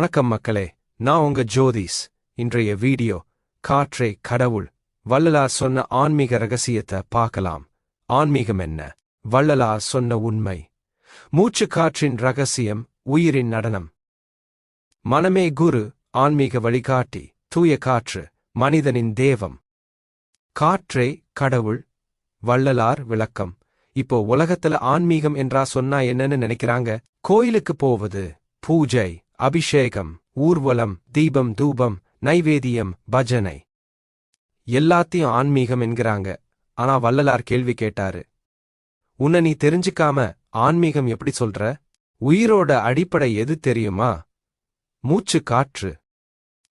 வணக்கம் மக்களே நான் உங்க ஜோதிஸ். இன்றைய வீடியோ காற்றே கடவுள். வள்ளலார் சொன்ன ஆன்மீக ரகசியத்தை பார்க்கலாம். ஆன்மீகம் என்ன? வள்ளலார் சொன்ன உண்மை. மூச்சு காற்றின் ரகசியம் உயிரின் நடனம். மனமே குரு ஆன்மீக வழிகாட்டி. தூய காற்று மனிதனின் தேவம். காற்றே கடவுள். வள்ளலார் விளக்கம். இப்போ உலகத்துல ஆன்மீகம் என்றா சொன்னா என்னன்னு நினைக்கிறாங்க? கோயிலுக்கு போவது பூஜை. அபிஷேகம் ஊர்வலம் தீபம் தூபம் நைவேதியம் பஜனை. எல்லாத்தையும் ஆன்மீகம் என்கிறாங்க. ஆனா வள்ளலார் கேள்வி கேட்டாரு. உன்னை நீ தெரிஞ்சுக்காம ஆன்மீகம் எப்படி சொல்ற? உயிரோட அடிப்படை எது தெரியுமா? மூச்சு காற்று.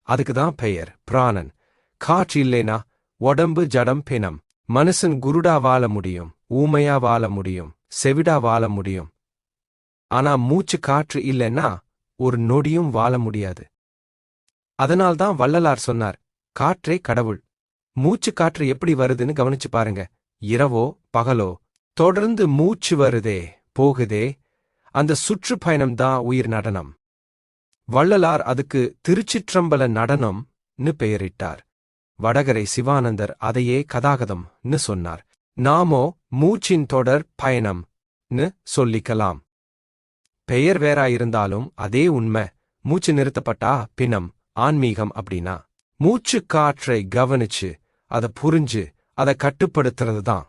அதுக்குதான் பெயர் பிராணன். காற்று இல்லைனா உடம்பு ஜடம் பிணம். மனுஷன் குருடா வாழ முடியும் ஊமையா வாழ முடியும் செவிடா வாழ முடியும். ஆனா மூச்சு காற்று இல்லைன்னா ஒரு நொடியும் வாழ முடியாது. அதனால்தான் வள்ளலார் சொன்னார் காற்றே கடவுள். மூச்சு காற்று எப்படி வருதுன்னு கவனிச்சு பாருங்க. இரவோ பகலோ தொடர்ந்து மூச்சு வருதே போகுதே. அந்த சுற்றுப்பயணம்தான் உயிர் நடனம். வள்ளலார் அதுக்கு திருச்சிற்றம்பல நடனம்னு பெயரிட்டார். வடகரை சிவானந்தர் அதையே கதாகதம்னு சொன்னார். நாமோ மூச்சின் தொடர் பயணம்னு சொல்லிக்கலாம். பெயர் வேறாயிருந்தாலும் அதே உண்மை. மூச்சு நிறுத்தப்பட்டா பிணம் ஆன்மீகம் அப்படின்னா. மூச்சு காற்றை கவனிச்சு அதை புரிஞ்சு அதை கட்டுப்படுத்துறது தான்.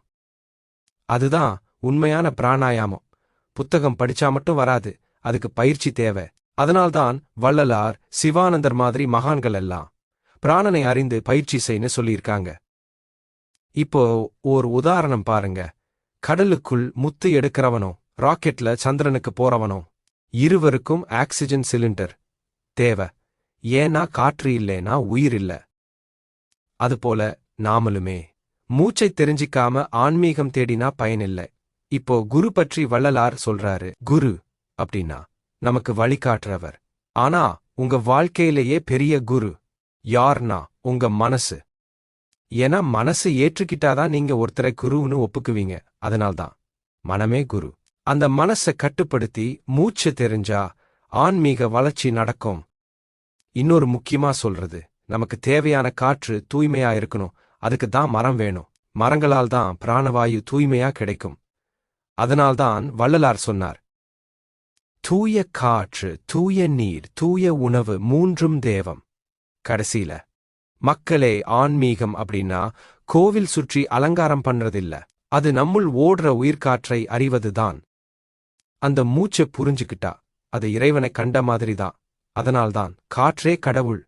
அதுதான் உண்மையான பிராணாயாமம். புத்தகம் படிச்சா மட்டும் வராது அதுக்கு பயிற்சி தேவை. அதனால்தான் வள்ளலார் சிவானந்தர் மாதிரி மகான்கள் எல்லாம் பிராணனை அறிந்து பயிற்சி செய்யன்னு சொல்லியிருக்காங்க. இப்போ ஒரு உதாரணம் பாருங்க. கடலுக்குள் முத்து எடுக்கிறவனோ ராக்கெட்ல சந்திரனுக்கு போறவனோ இருவருக்கும் ஆக்சிஜன் சிலிண்டர். தேவை. ஏன்னா காற்று இல்லைனா உயிர் இல்ல. அதுபோல நாமளுமே மூச்சை தெரிஞ்சிக்காம ஆன்மீகம் தேடினா பயனில்லை இப்போ குரு பற்றி வள்ளலார் சொல்றாரு குரு அப்படின்னா நமக்கு வழிகாட்டுறவர். ஆனா உங்க வாழ்க்கையிலேயே பெரிய குரு யார்னா உங்க மனசு. ஏன்னா மனசு ஏற்றுக்கிட்டாதான் நீங்க ஒருத்தரை குருன்னு ஒப்புக்குவீங்க. அதனால்தான் மனமே குரு. அந்த மனசை கட்டுப்படுத்தி மூச்சு தெரிஞ்சா ஆன்மீக வளர்ச்சி நடக்கும். இன்னொரு முக்கியமா சொல்றது நமக்கு தேவையான காற்று தூய்மையா இருக்கணும். அதுக்கு தான் மரம் வேணும். மரங்களால் தான் பிராணவாயு தூய்மையா கிடைக்கும். அதனால்தான் வள்ளலார் சொன்னார் தூய காற்று தூய நீர் தூய உணவு மூன்றும் தேவம். கடைசியில மக்களே ஆன்மீகம் அப்படின்னா கோவில் சுற்றி அலங்காரம் பண்றதில்ல. அது நம்முள் ஓடுற உயிர்காற்றை அறிவதுதான். அந்த மூச்சை புரிஞ்சுக்கிட்டா அது இறைவனை கண்ட மாதிரிதான். அதனால்தான் காற்றே கடவுள்